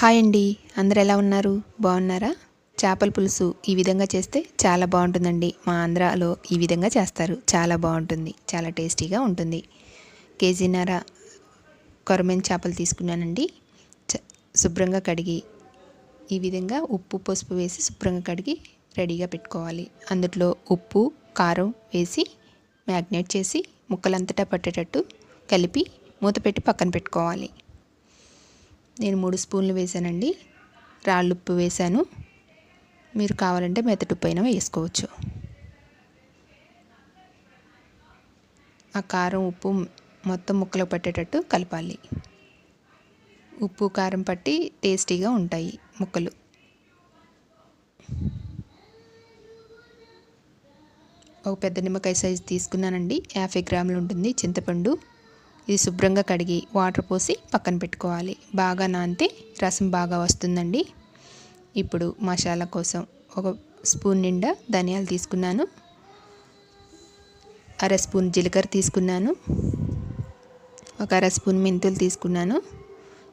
Hi అండి. అందరు ఎలా ఉన్నారు? బాగున్నారా? చేపల పులుసు ఈ విధంగా చేస్తే చాలా బాగుంటుందండి. మా ఆంధ్రాలో ఈ విధంగా చేస్తారు. చాలా బాగుంటుంది. చాలా టేస్టీగా ఉంటుంది. కేజీన్నర కొరమైన చేపలు తీసుకున్నానండి. శుభ్రంగా కడిగి ఈ విధంగా ఉప్పు పసుపు వేసి శుభ్రంగా కడిగి రెడీగా పెట్టుకోవాలి. అందులో ఉప్పు కారం వేసి మ్యాగ్నేట్ చేసి ముక్కలంతటా పట్టేటట్టు కలిపి మూత పెట్టి పక్కన పెట్టుకోవాలి. నేను మూడు స్పూన్లు వేసానండి. రాళ్ళుప్పు వేసాను. మీరు కావాలంటే మెత్తటుప్పు అయినా వేసుకోవచ్చు. ఆ కారం ఉప్పు మొత్తం ముక్కలు పట్టేటట్టు కలపాలి. ఉప్పు కారం పట్టి టేస్టీగా ఉంటాయి ముక్కలు. ఒక పెద్ద నిమ్మకాయ సైజు తీసుకున్నానండి. యాభై గ్రాములు ఉంటుంది చింతపండు. ఇది శుభ్రంగా కడిగి వాటర్ పోసి పక్కన పెట్టుకోవాలి. బాగా నానితే రసం బాగా వస్తుందండి. ఇప్పుడు మసాలా కోసం ఒక స్పూన్ నిండా ధనియాలు తీసుకున్నాను. అర స్పూన్ జీలకర్ర తీసుకున్నాను. ఒక అర స్పూన్ మెంతులు తీసుకున్నాను.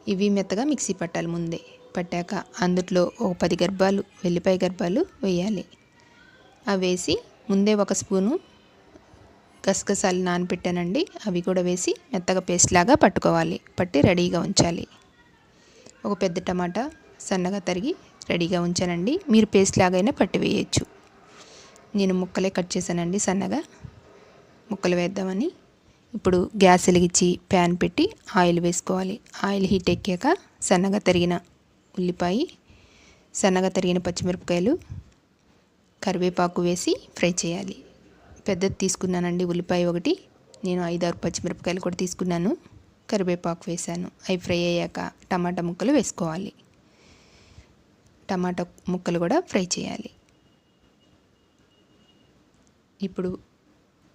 ఇవి మెత్తగా మిక్సీ పట్టాలి ముందే. పట్టాక అందులో ఒక పది గర్భాలు వెల్లిపాయ గర్భాలు వేయాలి. అవి వేసి ముందే ఒక స్పూను గసగసాలు నానబెట్టానండి. అవి కూడా వేసి మెత్తగా పేస్ట్ లాగా పట్టుకోవాలి. పట్టి రెడీగా ఉంచాలి. ఒక పెద్ద టమాటా సన్నగా తరిగి రెడీగా ఉంచానండి. మీరు పేస్ట్ లాగైనా పట్టి వేయచ్చు. నేను ముక్కలే కట్ చేశానండి సన్నగా. ముక్కలు వేద్దామని ఇప్పుడు గ్యాస్ వెలిగించి ప్యాన్ పెట్టి ఆయిల్ వేసుకోవాలి. ఆయిల్ హీట్ ఎక్కాక సన్నగా తరిగిన ఉల్లిపాయ సన్నగా తరిగిన పచ్చిమిరపకాయలు కరివేపాకు వేసి ఫ్రై చేయాలి. పెద్దది తీసుకున్నానండి ఉల్లిపాయ ఒకటి. నేను ఐదారు పచ్చిమిరపకాయలు కూడా తీసుకున్నాను. కరివేపాకు వేసాను. అవి ఫ్రై అయ్యాక టమాటా ముక్కలు వేసుకోవాలి. టమాటా ముక్కలు కూడా ఫ్రై చేయాలి. ఇప్పుడు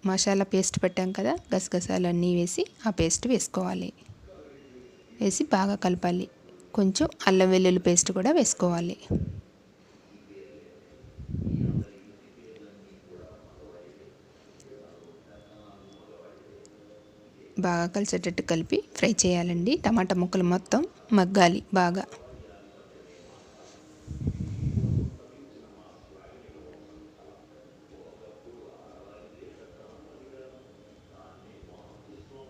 మసాలా పేస్ట్ పెట్టాం కదా గసగసాలు అన్నీ వేసి ఆ పేస్ట్ వేసుకోవాలి. వేసి బాగా కలపాలి. కొంచెం అల్లం వెల్లుల్లి పేస్ట్ కూడా వేసుకోవాలి. బాగా కలిసేటట్టు కలిపి ఫ్రై చేయాలండి. టమాటా ముక్కలు మొత్తం మగ్గాలి బాగా.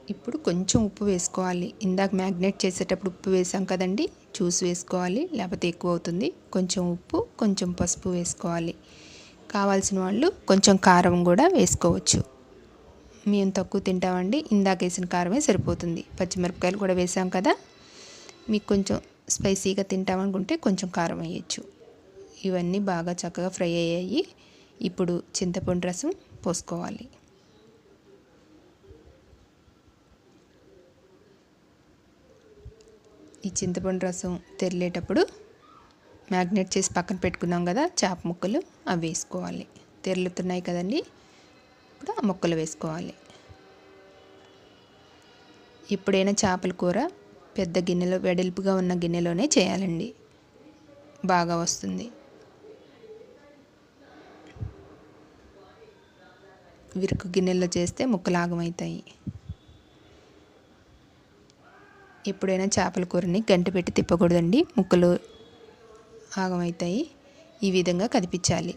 ఇప్పుడు కొంచెం ఉప్పు వేసుకోవాలి. ఇందాక మ్యాగ్నేట్ చేసేటప్పుడు ఉప్పు వేసాం కదండి చూసి వేసుకోవాలి లేకపోతే ఎక్కువ అవుతుంది. కొంచెం ఉప్పు కొంచెం పసుపు వేసుకోవాలి. కావాల్సిన వాళ్ళు కొంచెం కారం కూడా వేసుకోవచ్చు. మేము తక్కువ తింటామండి. ఇందాక వేసిన కారమే సరిపోతుంది. పచ్చిమిరపకాయలు కూడా వేసాం కదా. మీకు కొంచెం స్పైసీగా తింటామనుకుంటే కొంచెం కారం వేయచ్చు. ఇవన్నీ బాగా చక్కగా ఫ్రై అయ్యాయి. ఇప్పుడు చింతపండు రసం పోసుకోవాలి. ఈ చింతపండు రసం తెరలేటప్పుడు మ్యాగ్నేట్ చేసి పక్కన పెట్టుకున్నాం కదా చేప ముక్కలు అవి వేసుకోవాలి. తెరలుతున్నాయి కదండి. ఇప్పుడు ఆ ముక్కలు వేసుకోవాలి. ఎప్పుడైనా చేపల కూర పెద్ద గిన్నెలో వెడల్పుగా ఉన్న గిన్నెలోనే చేయాలండి. బాగా వస్తుంది. విరుకు గిన్నెల్లో చేస్తే ముక్కలు ఆగమవుతాయి ఎప్పుడైనా చేపల కూరని గంట పెట్టి తిప్పకూడదండి. ముక్కలు ఆగమవుతాయి ఈ విధంగా కదిపించాలి.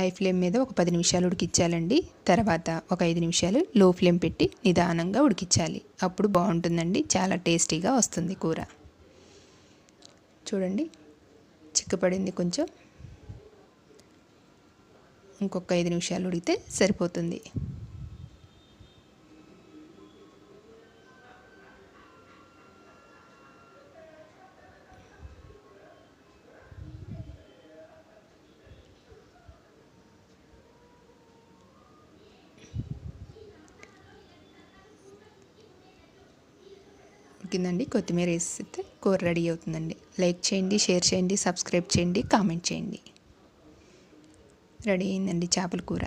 హై ఫ్లేమ్ మీద ఒక పది నిమిషాలు ఉడికించాలండి తర్వాత ఒక ఐదు నిమిషాలు లో ఫ్లేమ్ పెట్టి నిదానంగా ఉడికించాలి అప్పుడు బాగుంటుందండి. చాలా టేస్టీగా వస్తుంది కూర. చూడండి. చిక్కపడింది కొంచెం. ఇంకొక ఐదు నిమిషాలు ఉడికితే సరిపోతుంది. కిందండి కొత్తిమీర వేస్తే కూర రెడీ అవుతుందండి. లైక్ చేయండి షేర్ చేయండి సబ్స్క్రైబ్ చేయండి కామెంట్ చేయండి. రెడీ అయిందండి చేపల కూర.